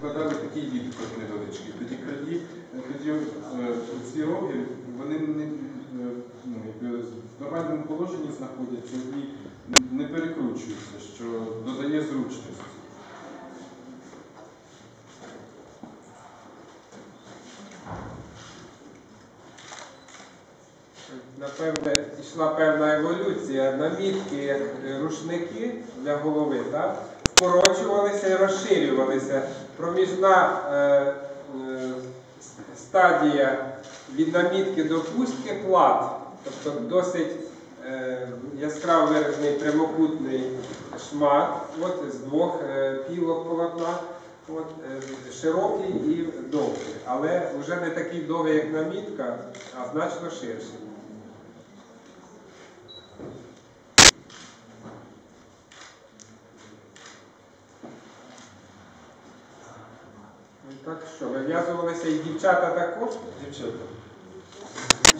вкладали такий відкот невеличкий. Тоді краї, тоді е, ці роги, вони не, е, ну, в нормальному положенні знаходяться і не перекручуються, що додає зручності. Напевне, йшла певна еволюція. Намітки, рушники для голови, так? Вкорочувалися і розширювалися. Проміжна е, е, стадія від намітки до пустки плат, тобто досить е, яскраво виражений прямокутний шмат з двох пілок полотна. От, широкий і довгий, але вже не такий довгий, як намітка, а значно ширший. Ну, Так що, вив'язувалися і дівчата також? Дівчата.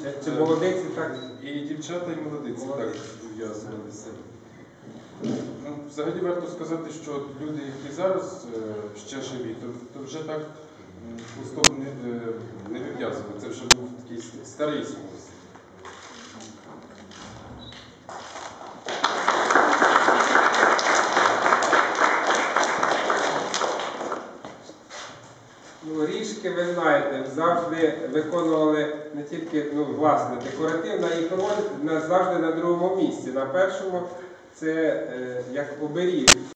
Чи- Чи молодиці так? І дівчата, і молодиці так вив'язувалися. Ну, взагалі варто сказати, що люди, які зараз е, ще живі, то, то вже так м, не, е, не вив'язували. Це вже був такий старий спосіб. Ну, ріжки, ви знаєте, завжди виконували не тільки ну, власне декоративна їх роль завжди на другому місці. На першому це е, як оберіг.